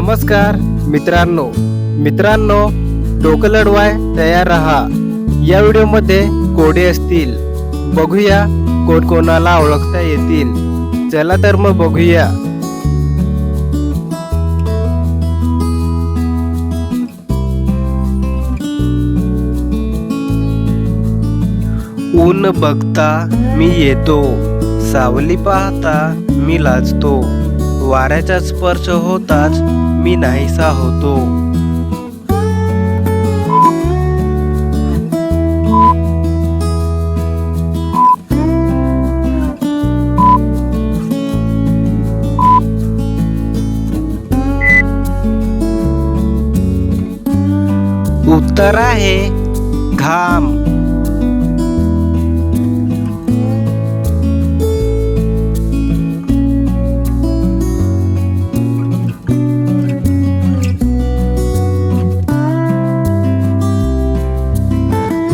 नमस्कार मित्रांनो. मित्रांनो डोकं लढवाय तयार राहा. या व्हिडिओमध्ये कोडे असतील. बघूया कोण कोणाला ओळखता येतील. चला तर मग बघूया. ऊन बघता मी येतो. सावली पाहता मी लाजतो. वाऱ्याचा स्पर्श होताच मी नाहीसा होतो उत्तर आहे घाम।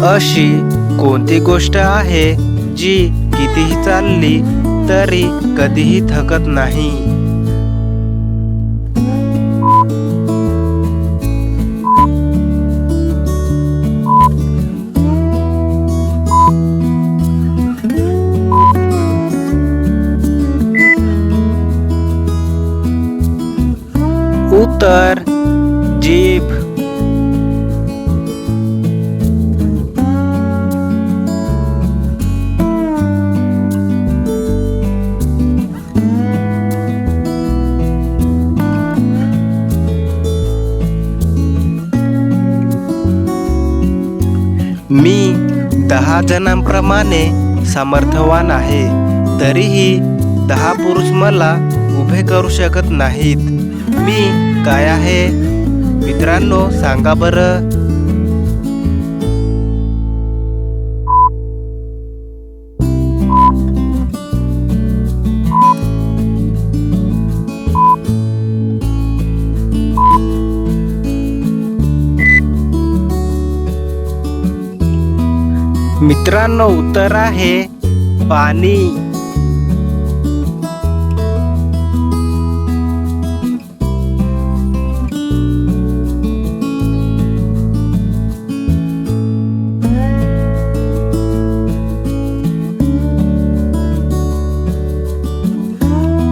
अशी कोणती गोष्ट आहे जी कितीही चालली तरी कधीही थकत नाही? उत्तर मी दहा जणांप्रमाणे समर्थवान आहे. तरीही दहा पुरुष मला उभे करू शकत नाहीत. मी काय आहे? मित्रांनो सांगा बरं. मित्रांनो उत्तर आहे पाणी.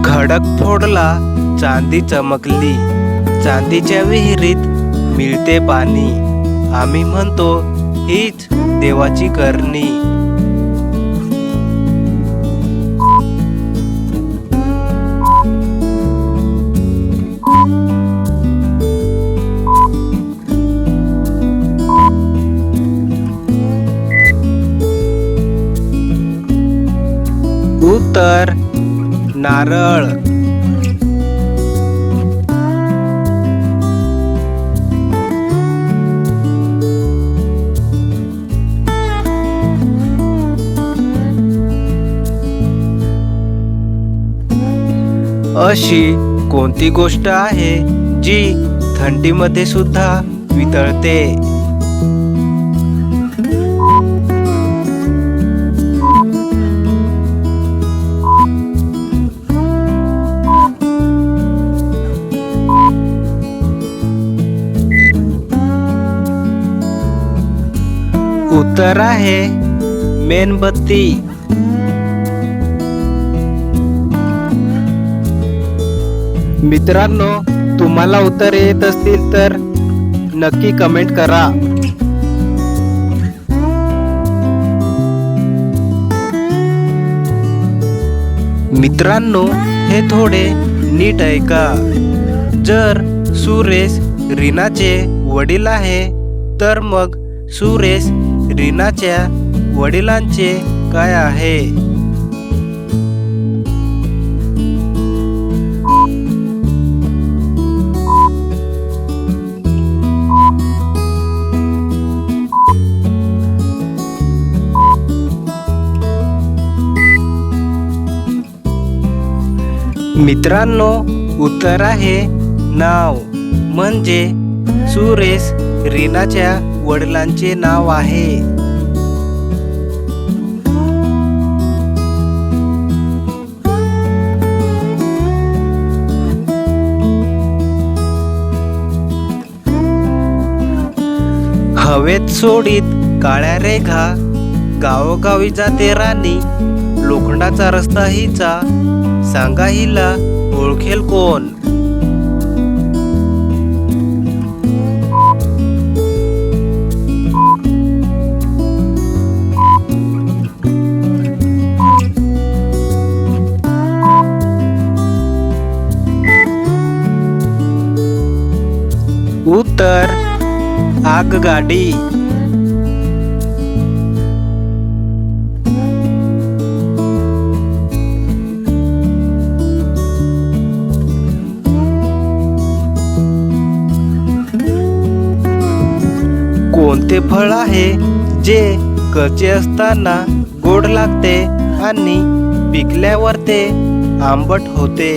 खडक फोडला चांदी चमकली. चांदीच्या विहिरीत मिळते पाणी. आम्ही म्हणतो हीच देवाची करणी. उत्तर नारळ. अशी कोणती गोष्ट आहे जी थंडीमध्ये सुद्धा वितळते? उत्तर आहे मेणबत्ती. मित्रांनो तुम्हाला उत्तर येत असतील तर नक्की कमेंट करा. मित्रांनो हे थोडे नीट ऐका. जर सुरेश रीनाचे वडील आहे तर मग सुरेश रीनाच्या वडिलांचे काय आहे? मित्रांनो उत्तर आहे नाव. म्हणजे सुरेश रीनाच्या वडिलांचे नाव आहे. हवेत सोडीत काळ्या रेखा गावोगावी जाते राणी लोखंडाचा रस्ता हिचा सांगा हिला ओळखेल कोण उत्तर आगगाडी कोणते फळ आहे? जे कच्चे असताना गोड लागते आणि पिकल्यावर ते आंबट होते.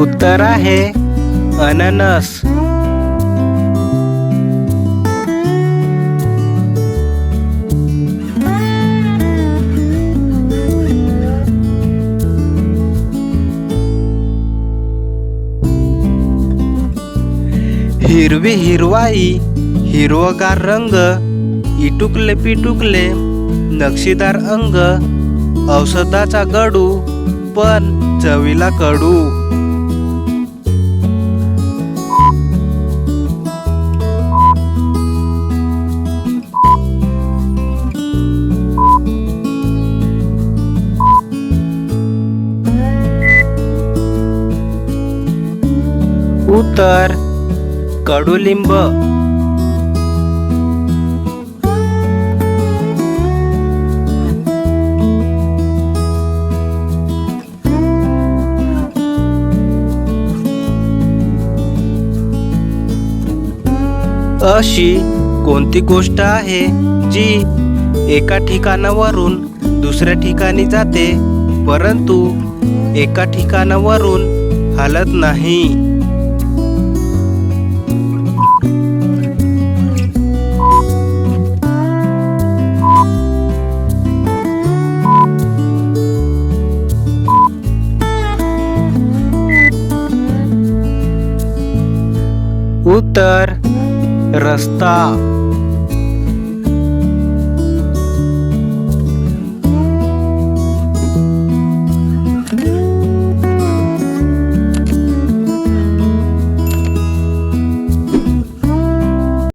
उत्तर आहे अननस. हिरवी हिरवाई हिरवगार रंग इटुकले पिटुकले नक्षीदार अंग औषधाचा गडू पण चवीला कडू. उत्तर कडुलिंब. अशी कोणती गोष्ट आहे जी एका ठिकाणावरून दुसऱ्या ठिकाणी जाते परंतु एका ठिकाणावरून हलत नाही? तर रस्ता